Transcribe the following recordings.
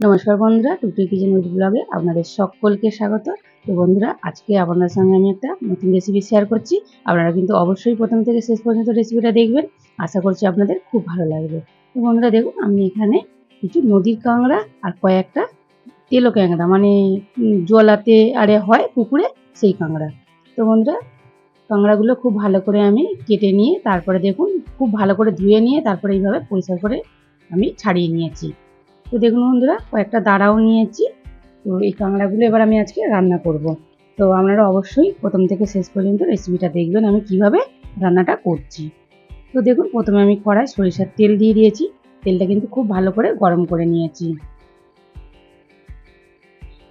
নমস্কার বন্ধুরা টুকটুকি kitchen with ব্লগে আপনাদের সকলকে স্বাগত। তো বন্ধুরা, আজকে আপনাদের সঙ্গে আমি একটা নতুন রেসিপি শেয়ার করছি। আপনারা কিন্তু অবশ্যই প্রথম থেকে শেষ পর্যন্ত রেসিপিটা দেখবেন। আশা করছি আপনাদের খুব ভালো লাগবে। তো বন্ধুরা, দেখুন, আমি এখানে কিছু নদীর কাঁকড়া আর কয়েকটা তেলো কাঁকড়া মানে জলাতে আরে হয় পুকুরে সেই কাঁকড়া। তো বন্ধুরা, কাঁকড়াগুলো খুব ভালো করে আমি কেটে নিয়ে, তারপরে দেখুন, খুব ভালো করে ধুয়ে নিয়ে, তারপরে এইভাবে পরিষ্কার করে আমি ছাড়িয়ে নিয়েছি। তো দেখুন বন্ধুরা, কয়েকটা দাঁড়াও নিয়েছি। তো এই কাঁকড়াগুলো এবার আমি আজকে রান্না করব। তো আপনারা অবশ্যই প্রথম থেকে শেষ পর্যন্ত রেসিপিটা দেখবেন, আমি কীভাবে রান্নাটা করছি। তো দেখুন, প্রথমে আমি কড়াই সরিষার তেল দিয়ে দিয়েছি। তেলটা কিন্তু খুব ভালো করে গরম করে নিয়েছি।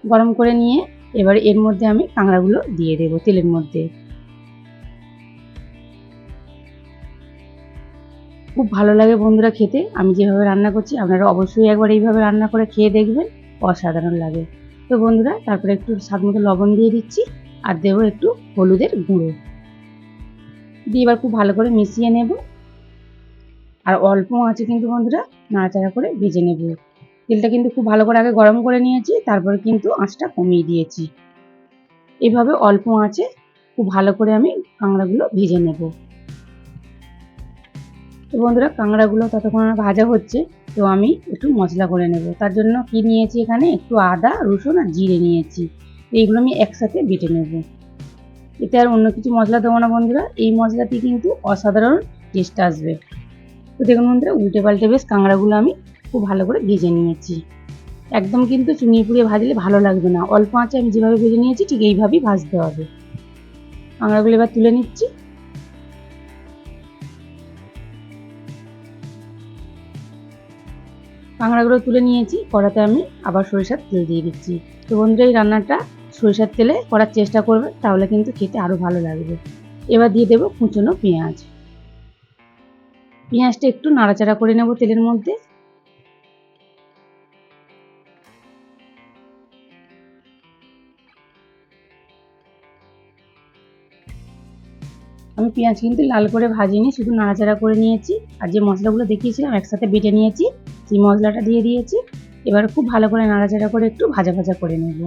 গরম করে নিয়ে এবার এর মধ্যে আমি কাঁকড়াগুলো দিয়ে দেবো তেলের মধ্যে। খুব ভালো লাগে বন্ধুরা খেতে। আমি যেভাবে রান্না করছি, আপনারা অবশ্যই একবার এইভাবে রান্না করে খেয়ে দেখবেন, অসাধারণ লাগে। তো বন্ধুরা, তারপরে একটু স্বাদ মতো লবণ দিয়ে দিচ্ছি, আর দেবো একটু হলুদের গুঁড়ো। দিয়ে এবার খুব ভালো করে মিশিয়ে নেব। আর অল্প আছে কিন্তু বন্ধুরা নাড়াচাড়া করে ভেজে নেব। তেলটা কিন্তু খুব ভালো করে আগে গরম করে নিয়েছি, তারপরে কিন্তু আঁচটা কমিয়ে দিয়েছি। এভাবে অল্প আঁচে খুব ভালো করে আমি কাঁকড়াগুলো ভেজে নেব। তো বন্ধুরা, কাঁকড়াগুলো ততক্ষণ ভাজা হচ্ছে, তো আমি একটু মশলা করে নেব। তার জন্য কি নিয়েছি এখানে? একটু আদা, রসুন আর জিরে নিয়েছি। এইগুলো আমি একসাথে বেটে নেব। এতে আর অন্য কিছু মশলা দেবো না বন্ধুরা। এই মশলাটি কিন্তু অসাধারণ টেস্ট আসবে। তো দেখুন বন্ধুরা উল্টে পাল্টে বেশ কাঁকড়াগুলো আমি খুব ভালো করে ভেজে নিয়েছি। একদম কিন্তু চুনিয়ে পুড়িয়ে ভাজলে ভালো লাগবে না। অল্প আঁচে আমি যেভাবে ভেজে নিয়েছি, ঠিক এইভাবেই ভাজতে হবে। কাঁকড়াগুলো এবার তুলে নিচ্ছি। কাঁকড়াগুলো তুলে নিয়েছি, কড়াতে আমি আবার সরিষার তেল দিয়ে দিচ্ছি। তো বন্ধুরা, এই রান্নাটা সরিষার তেলে করার চেষ্টা করবে, তাহলে কিন্তু খেতে আরও ভালো লাগবে। এবার দিয়ে দেবো কুচনো পেঁয়াজ। পেঁয়াজটা একটু নাড়াচাড়া করে নেব তেলের মধ্যে। আমি পেঁয়াজ কিন্তু লাল করে ভাজিনি, শুধু নাড়াচাড়া করে নিয়েছি। আর যে মশলাগুলো দেখিয়েছিলাম, একসাথে বেটে নিয়েছি। সেই মশলাটা দিয়ে দিয়েছি। এবার খুব ভালো করে নাড়াচাড়া করে একটু ভাজা ভাজা করে নেব।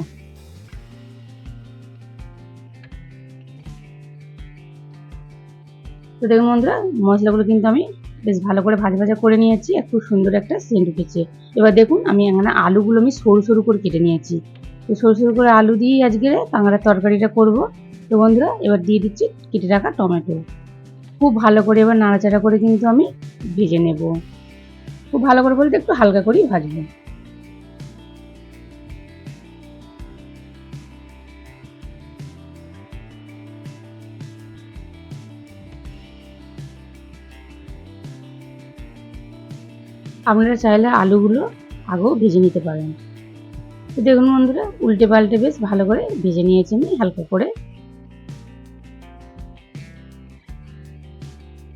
তো দেখুন বন্ধুরা, মশলাগুলো কিন্তু আমি বেশ ভালো করে ভাজা ভাজা করে নিয়েছি খুব সুন্দর একটা সেন্ট উঠেছে। এবার দেখুন, আমি এখানে আলুগুলো আমি সরু সরু করে কেটে নিয়েছি। তো সরু সরু করে আলু দিয়েই আজকে কাঁকড়ার তরকারিটা করব। তো বন্ধুরা, এবার দিয়ে দিচ্ছি কেটে রাখা টমেটো। খুব ভালো করে এবার নাড়াচাড়া করে কিন্তু আমি ভেজে নেব। খুব ভালো করে বলতে একটু হালকা করেই ভাজবো। আপনারা চাইলে আলুগুলো আগেও ভেজে নিতে পারেন। দেখুন বন্ধুরা, উল্টে পাল্টে বেশ ভালো করে ভেজে নিয়েছি আমি হালকা করে।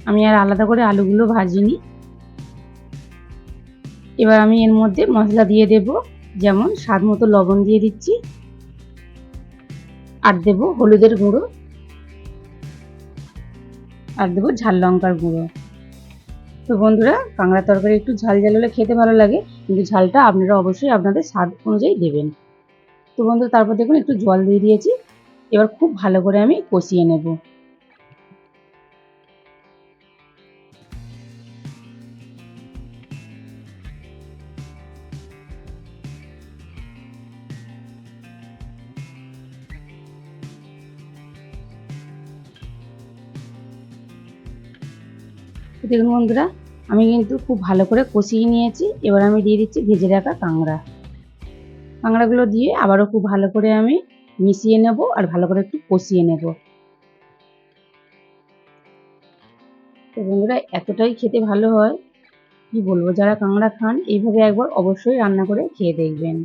আমি আর আলাদা করে আলুগুলো ভাজিনি। এবার আমি এর মধ্যে মশলা দিয়ে দেব, যেমন স্বাদ মতো লবণ দিয়ে দিচ্ছি। আর দেব হলুদের গুঁড়ো। আর দেবো ঝাল লঙ্কার গুঁড়ো। তো বন্ধুরা, কাঁকড়া তরকারি একটু ঝাল ঝাল হলে খেতে ভালো লাগে, কিন্তু ঝালটা আপনারা অবশ্যই আপনাদের স্বাদ অনুযায়ী দেবেন। তো বন্ধুরা, তারপর দেখুন, একটু জল দিয়ে দিয়েছি। এবার খুব ভালো করে আমি কষিয়ে নেব। দেখুন বন্ধুরা, আমি কিন্তু খুব ভালো করে কষিয়ে নিয়েছি। এবার আমি দিয়ে দিচ্ছি ভেজে রাখা কাঁকড়া। কাঁকড়াগুলো দিয়ে আবারও খুব ভালো করে আমি মিশিয়ে নেব আর ভালো করে একটু কষিয়ে নেব। তো বন্ধুরা, এতটাই খেতে ভালো হয়, কি বলব? যারা কাঁকড়া খান, এইভাবে একবার অবশ্যই রান্না করে খেয়ে দেখবেন।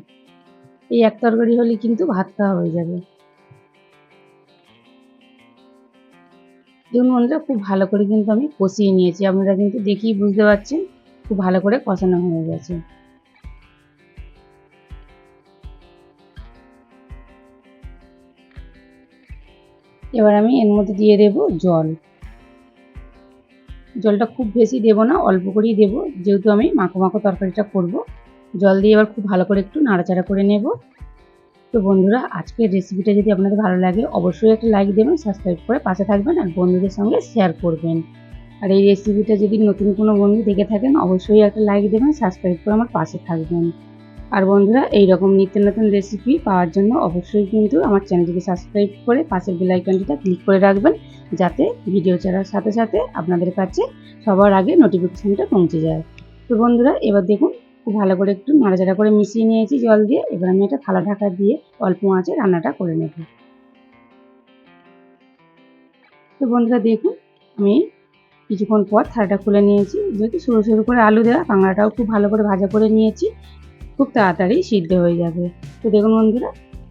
এই এক তরকারি হলে কিন্তু ভাত খাওয়া হয়ে যাবে। বন্ধুরা খুব ভালো করে কিন্তু আমি কষিয়ে নিয়েছি। আপনারা কিন্তু দেখেই বুঝতে পারছেন খুব ভালো করে কষানো হয়ে গেছে। এবার আমি এর মধ্যে দিয়ে দেব জল। জলটা খুব বেশি দেব না, অল্প করেই দেব। যেহেতু আমি মাখো মাখো তরকারিটা করব, জল দিয়ে এবার খুব ভালো করে একটু নাড়াচাড়া করে নেব। তো বন্ধুরা, আজকের রেসিপিটা যদি আপনাদের ভালো লাগে, অবশ্যই একটা লাইক দেবেন সাবস্ক্রাইব করে পাশে থাকবেন আর বন্ধুদের সঙ্গে শেয়ার করবেন। আর এই রেসিপিটা যদি নতুন কোনো বন্ধু দেখে থাকেন, অবশ্যই একটা লাইক দেবেন সাবস্ক্রাইব করে আমার পাশে থাকবেন। আর বন্ধুরা এই রকম নিত্য নতুন রেসিপি পাওয়ার জন্য অবশ্যই কিন্তু আমার চ্যানেলটিকে সাবস্ক্রাইব করে পাশের বেল আইকনটিটা ক্লিক করে রাখবেন, যাতে ভিডিও ছাড়ার সাথে সাথে আপনাদের কাছে সবার আগে নোটিফিকেশনটা পৌঁছে যায়। তো বন্ধুরা, এবার দেখুন ভালো করে একটু নাড়াচাড়া করে মিশিয়ে নিয়েছি জল দিয়ে। এবার আমি একটা থালা ঢাকা দিয়ে অল্প আঁচে রান্নাটা করে নেব। তো বন্ধুরা দেখুন, আমি কিছুক্ষণ পর থালাটা খুলে নিয়েছি। যেহেতু সরু সরু করে আলু দেওয়া কাঁকড়াটাও খুব ভালো করে ভাজা করে নিয়েছি। খুব তাড়াতাড়ি সিদ্ধ হয়ে যাবে। তো দেখুন বন্ধুরা,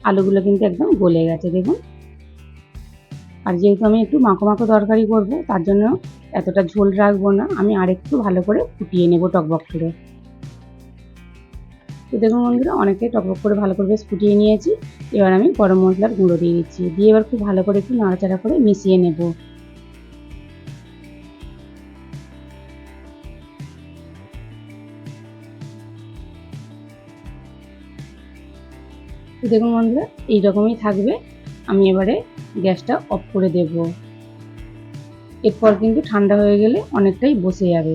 আলুগুলো কিন্তু একদম গলে গেছে, দেখুন। আর যেহেতু আমি একটু মাখো মাখো তরকারি করব, তার জন্য এতটা ঝোল রাখব না। আমি আরেকটু ভালো করে ফুটিয়ে নেব টকবক করে। তো দেখুন বন্ধুরা, অনেকটাই টকবক করে ভালো করে বেশ ফুটিয়ে নিয়েছি। এবার আমি গরম মশলার গুঁড়ো দিয়ে দিচ্ছি। দিয়ে এবার খুব ভালো করে একটু নাড়াচাড়া করে মিশিয়ে নেব। দেখুন বন্ধুরা, এইরকমই থাকবে। আমি এবারে গ্যাসটা অফ করে দেব। এরপর কিন্তু ঠান্ডা হয়ে গেলে অনেকটাই বসে যাবে।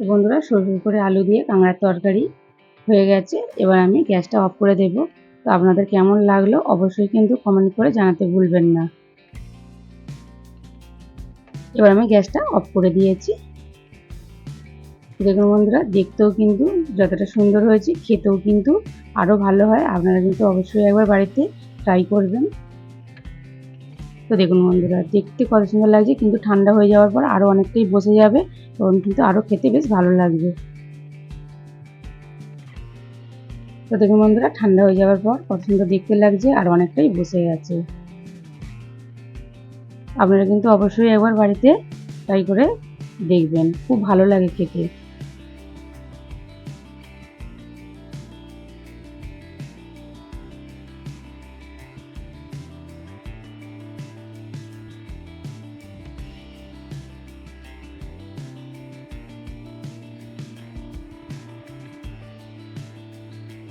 তো বন্ধুরা, সরু করে আলু দিয়ে কাঁকড়ার তরকারি হয়ে গেছে। এবার আমি গ্যাসটা অফ করে দেব। তো আপনাদের কেমন লাগল অবশ্যই কিন্তু কমেন্ট করে জানাতে ভুলবেন না। এবার আমি গ্যাসটা অফ করে দিয়েছি। দেখুন বন্ধুরা, দেখতেও কিন্তু যতটা সুন্দর হয়েছে, খেতেও কিন্তু আরও ভালো হয়। আপনারা কিন্তু অবশ্যই একবার বাড়িতে ট্রাই করবেন। তো দেখুন বন্ধুরা দেখতে কত সুন্দর লাগছে, কিন্তু ঠান্ডা হয়ে যাওয়ার পর আরও অনেকটাই বসে যাবে তখন কিন্তু আরও খেতে বেশ ভালো লাগবে। তো দেখুন বন্ধুরা, ঠান্ডা হয়ে যাওয়ার পর কত সুন্দর দেখতে লাগছে আর অনেকটাই বসে গেছে। আপনারা কিন্তু অবশ্যই একবার বাড়িতে ট্রাই করে দেখবেন, খুব ভালো লাগে খেতে।